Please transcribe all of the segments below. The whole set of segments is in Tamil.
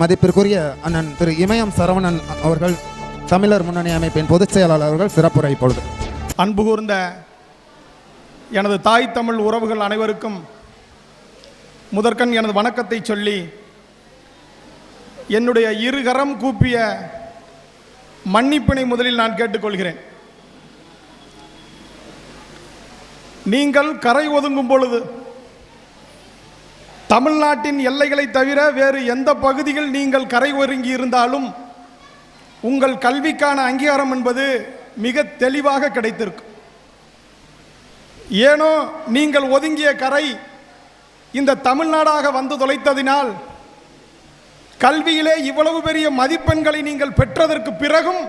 மதிப்பிற்குரிய அண்ணன் திரு இமயம் சரவணன் அவர்கள் தமிழர் முன்னணி அமைப்பின் பொதுச் செயலாளர் அவர்கள் சிறப்புரை இப்பொழுது அன்பு கூர்ந்த எனது தாய் தமிழ் உறவுகள் அனைவருக்கும் முதற்கண் எனது வணக்கத்தை சொல்லி என்னுடைய இருகரம் கூப்பிய மன்னிப்பினை முதலில் நான் கேட்டுக்கொள்கிறேன். நீங்கள் கரை ஒதுங்கும் பொழுது தமிழ்நாட்டின் எல்லைகளை தவிர வேறு எந்த பகுதியில் நீங்கள் கரை ஒருங்கி இருந்தாலும் உங்கள் கல்விக்கான அங்கீகாரம் என்பது மிக தெளிவாக கிடைத்திருக்கும் ஏனோ நீங்கள் ஒதுங்கிய கரை இந்த தமிழ்நாடாக வந்து தொலைத்ததினால் கல்வியிலே இவ்வளவு பெரிய மதிப்பெண்களை நீங்கள் பெற்றதற்கு பிறகும்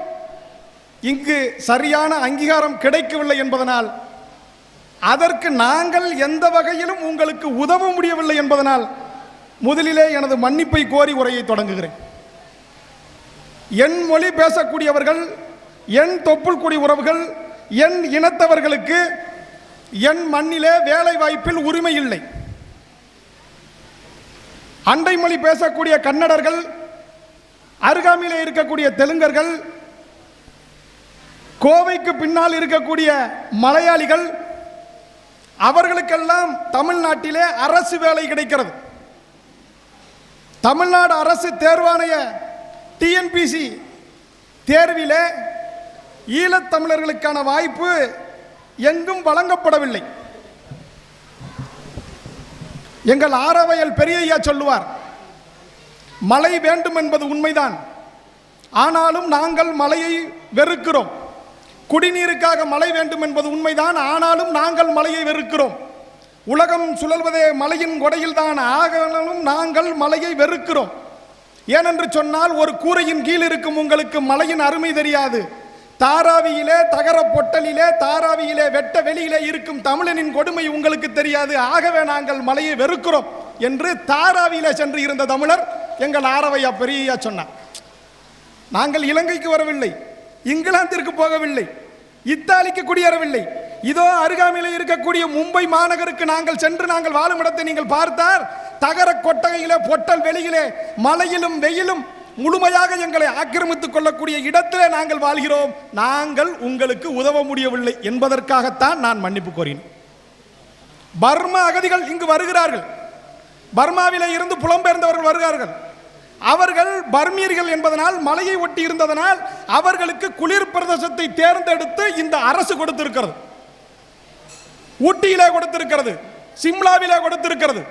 இங்கு சரியான அங்கீகாரம் கிடைக்கவில்லை என்பதனால் அதற்கு நாங்கள் எந்த வகையிலும் உங்களுக்கு உதவ முடியவில்லை என்பதனால் முதலிலே எனது மன்னிப்பை கோரி உரையை தொடங்குகிறேன். என் மொழி பேசக்கூடியவர்கள் என் தொப்புள் குடி உறவுகள் என் இனத்தவர்களுக்கு என் மண்ணிலே வேலை வாய்ப்பில் உரிமை இல்லை. அண்டை மொழி பேசக்கூடிய கன்னடர்கள் அருகாமையிலே இருக்கக்கூடிய தெலுங்கர்கள் கோவைக்கு பின்னால் இருக்கக்கூடிய மலையாளிகள் அவர்களுக்கெல்லாம் தமிழ்நாட்டிலே அரசு வேலை கிடைக்கிறது. தமிழ்நாடு அரசு தேர்வாணைய டிஎன்பிசி தேர்விலே ஈழத்தமிழர்களுக்கான வாய்ப்பு எங்கும் வழங்கப்படவில்லை. எங்கள் ஆரவையல் பெரியய்யா சொல்லுவார் மழை வேண்டும் என்பது உண்மைதான். ஆனாலும் நாங்கள் மழையை வெறுக்கிறோம். குடிநீருக்காக மழை வேண்டும் என்பது உண்மைதான். ஆனாலும் நாங்கள் மழையை வெறுக்கிறோம். உலகம் சுழல்வதே மலையின் கொடையில்தான் ஆகலும் நாங்கள் மலையை வெறுக்கிறோம். ஏனென்று சொன்னால் ஒரு கூரையின் கீழ் இருக்கும் உங்களுக்கு மலையின் அருமை தெரியாது. தாராவியிலே தகர பொட்டலிலே தாராவியிலே வெட்ட வெளியிலே இருக்கும் தமிழனின் கொடுமை உங்களுக்கு தெரியாது. ஆகவே நாங்கள் மலையை வெறுக்கிறோம் என்று தாராவியிலே சென்று இருந்த தமிழர் எங்கள் ஆரவையா பெரியா சொன்னார். நாங்கள் இலங்கைக்கு வரவில்லை. இங்கிலாந்திற்கு போகவில்லை. இத்தாலிக்கு குடியேறவில்லை. இதோ அருகாமையில் இருக்கக்கூடிய மும்பை மாநகருக்கு நாங்கள் சென்று நாங்கள் வாழும் இடத்தை நீங்கள் பார்த்தால் தகர கொட்டகையிலே பொட்டல் வெளியிலே மழையிலும் வெயிலும் முழுமையாக எங்களை ஆக்கிரமித்துக் கொள்ளக்கூடிய இடத்திலே நாங்கள் வாழ்கிறோம். நாங்கள் உங்களுக்கு உதவ முடியவில்லை என்பதற்காகத்தான் நான் மன்னிப்பு கோரினேன். பர்மா அகதிகள் இங்கு வருகிறார்கள். பர்மாவிலே இருந்து புலம்பெயர்ந்தவர்கள் வருகிறார்கள். அவர்கள் பர்மியர்கள் என்பதனால் மலையை ஒட்டி இருந்ததனால் அவர்களுக்கு குளிர் பிரதேசத்தை தேர்ந்தெடுத்து இந்த அரசு கொடுத்திருக்கிறது. ஊட்டியிலே கொடுத்திருக்கிறது சிம்லாவிலே கொடுத்திருக்கிறது.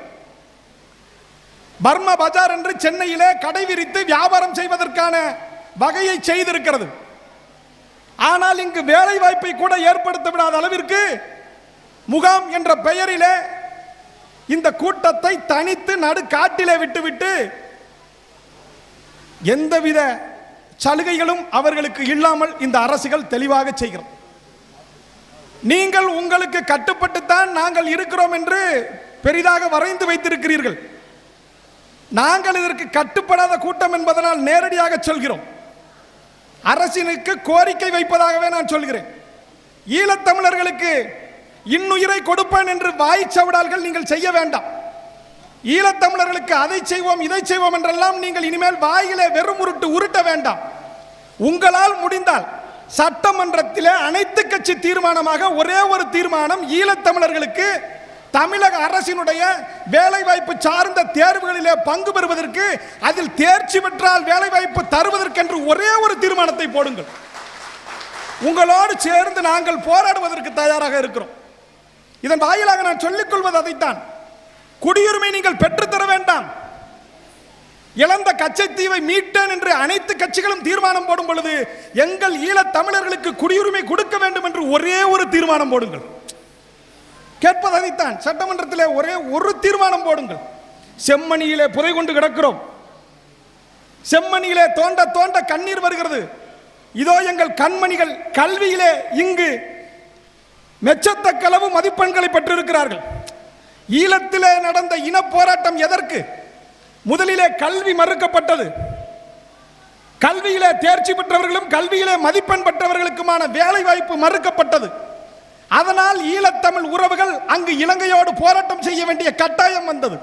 பர்மா பஜார் என்று சென்னையிலே கடை விரித்து வியாபாரம் செய்வதற்கான வகையை செய்திருக்கிறது. ஆனால் இங்கு வேலை வாய்ப்பை கூட ஏற்படுத்த விடாத அளவிற்கு முகாம் என்ற பெயரிலே இந்த கூட்டத்தை தனித்து நடு காட்டிலே விட்டுவிட்டு எந்தவித சலுகைகளும் அவர்களுக்கு இல்லாமல் இந்த அரசுகள் தெளிவாக செய்கிறது. நீங்கள் உங்களுக்கு கட்டுப்பட்டுத்தான் நாங்கள் இருக்கிறோம் என்று பெரிதாக வரைந்து வைத்திருக்கிறீர்கள். நாங்கள் இதற்கு கட்டுப்படாத கூட்டம் என்பதனால் நேரடியாக சொல்கிறோம். அரசினுக்கு கோரிக்கை வைப்பதாகவே நான் சொல்கிறேன். ஈழத்தமிழர்களுக்கு இன்னுயிரை கொடுப்பேன் என்று வாய் சவடால்கள் நீங்கள் செய்ய வேண்டாம். ஈழத்தமிழர்களுக்கு அதை செய்வோம் இதை செய்வோம் என்றெல்லாம் நீங்கள் இனிமேல் வாயிலே வெறும் உருட்டு உருட்ட வேண்டாம். உங்களால் முடிந்தால் சட்டமன்றத்திலே அனைத்து கட்சி தீர்மானமாக ஒரே ஒரு தீர்மானம் ஈழத்தமிழர்களுக்கு தமிழக அரசினுடைய வேலைவாய்ப்பு சார்ந்த தேர்வுகளிலே பங்கு பெறுவதற்கு அதில் தேர்ச்சி பெற்றால் வேலைவாய்ப்பு தருவதற்கென்று ஒரே ஒரு தீர்மானத்தை போடுங்கள். உங்களோடு சேர்ந்து நாங்கள் போராடுவதற்கு தயாராக இருக்கிறோம். இதன் வாயிலாக நான் சொல்லிக் கொள்வது அதைத்தான். குடியுரிமை நீங்கள் பெற்றுத்தர வேண்டாம். இழந்த கச்சைத்தீவை மீட்டேன் என்று அனைத்து கட்சிகளும் தீர்மானம் போடும் பொழுது எங்கள் ஈழத் தமிழர்களுக்கு குடியுரிமை கொடுக்க வேண்டும் என்று ஒரே ஒரு தீர்மானம் போடுங்கள். கேட்பது அதைத்தான். சட்டமன்றத்திலே ஒரே ஒரு தீர்மானம் போடுங்கள். செம்மணியிலே புதை கொண்டு கிடக்கிறோம். செம்மணியிலே தோண்ட தோண்ட கண்ணீர் வருகிறது. இதோ எங்கள் கண்மணிகள் கல்வியிலே இங்கு மெச்சத்தக்களவு மதிப்பெண்களை பெற்றிருக்கிறார்கள். ஈழத்திலே நடந்த இன போராட்டம் எதற்கு? முதலிலே கல்வி மறுக்கப்பட்டது. கல்வியிலே தேர்ச்சி பெற்றவர்களும் கல்வியிலே மதிப்பெண் பெற்றவர்களுக்குமான வேலை வாய்ப்பு மறுக்கப்பட்டது. அதனால் ஈழத்தமிழ் உறவுகள் அங்கு இலங்கையோடு போராட்டம் செய்ய வேண்டிய கட்டாயம் வந்தது.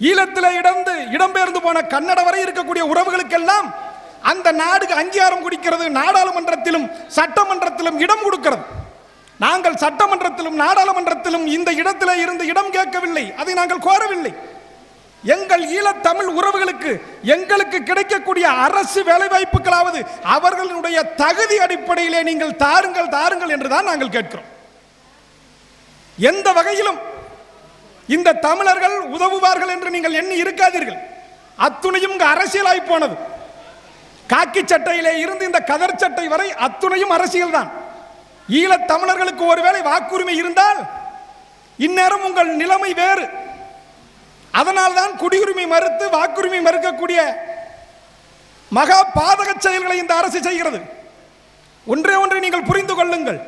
ஈழத்தில் இடந்து இடம்பெயர்ந்து போன கன்னட வரை இருக்கக்கூடிய உறவுகளுக்கெல்லாம் அந்த நாடுக்கு அங்கீகாரம் குடிக்கிறது நாடாளுமன்றத்திலும் சட்டமன்றத்திலும் இடம் கொடுக்கிறது. நாங்கள் சட்டமன்றத்திலும் நாடாளுமன்றத்திலும் இந்த இடத்திலே இருந்து இடம் கேட்கவில்லை. அதை நாங்கள் கோரவில்லை. எங்கள் ஈழத்தமிழ் உறவுகளுக்கு எங்களுக்கு கிடைக்கக்கூடிய அரசு வேலைவாய்ப்புகளாவது அவர்களுடைய தகுதி அடிப்படையிலே நீங்கள் தாருங்கள் தாருங்கள் என்றுதான் நாங்கள் கேட்கிறோம். எந்த வகையிலும் இந்த தமிழர்கள் உதவுவார்கள் என்று நீங்கள் எண்ணி இருக்காதீர்கள். அத்துணையும் அரசியலாய் போனது. காக்கி சட்டையிலே இருந்து இந்த கதர் சட்டை வரை அத்துணையும் அரசியல் தான் ஈழத் தமிழர்களுக்கு ஒருவேளை வாக்குரிமை இருந்தால் இந்நேரம் உங்கள் நிலைமை வேறு. அதனால் தான் குடியுரிமை மறுத்து வாக்குரிமை மறுக்கக்கூடிய மகா பாதக செயல்களை இந்த அரசு செய்கிறது. ஒன்றே ஒன்றை நீங்கள் புரிந்து கொள்ளுங்கள்.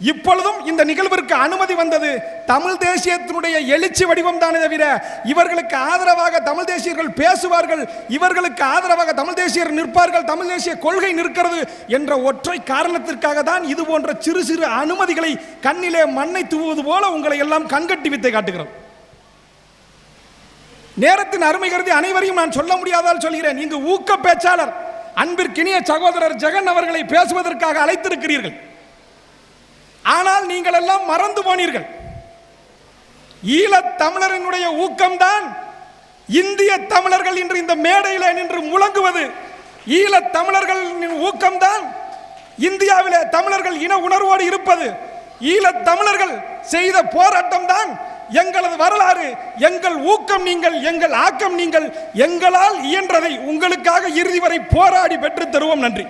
இப்பொழுதும் இந்த நிகழ்விற்கு அனுமதி வந்தது தமிழ் தேசியத்தினுடைய எழுச்சி வடிவம் தானே தவிர இவர்களுக்கு ஆதரவாக தமிழ் தேசியர்கள் பேசுவார்கள் இவர்களுக்கு ஆதரவாக தமிழ் தேசியர் நிற்பார்கள் தமிழ் தேசிய கொள்கை நிற்கிறது என்ற ஒற்றை காரணத்திற்காக தான் இது போன்ற சிறு சிறு அனுமதிகளை கண்ணிலே மண்ணை தூவுவது போல உங்களை எல்லாம் கண்கட்டி வித்தை காட்டுகிறோம். நேரத்தின் அருமை கருதி அனைவரையும் நான் சொல்ல முடியாதால் சொல்கிறேன். இங்கு ஊக்க பேச்சாளர் அன்பிற்கினிய சகோதரர் ஜெகன் அவர்களை பேசுவதற்காக அழைத்திருக்கிறீர்கள். ஆனால் நீங்கள் எல்லாம் மறந்து போனீர்கள். ஈழத் தமிழரினுடைய ஊக்கம்தான் இந்திய தமிழர்கள் இன்று இந்த மேடையில் நின்று முழங்குவது. ஈழத் தமிழர்களின் ஊக்கம்தான் இந்தியாவிலே தமிழர்கள் இன உணர்வோடு இருப்பது. ஈழத் தமிழர்கள் செய்த போராட்டம் தான் எங்களது வரலாறு. எங்கள் ஊக்கம் நீங்கள் எங்கள் ஆக்கம் நீங்கள் எங்களால் இயன்றதை உங்களுக்காக இறுதி வரை போராடி பெற்று தருவோம். நன்றி.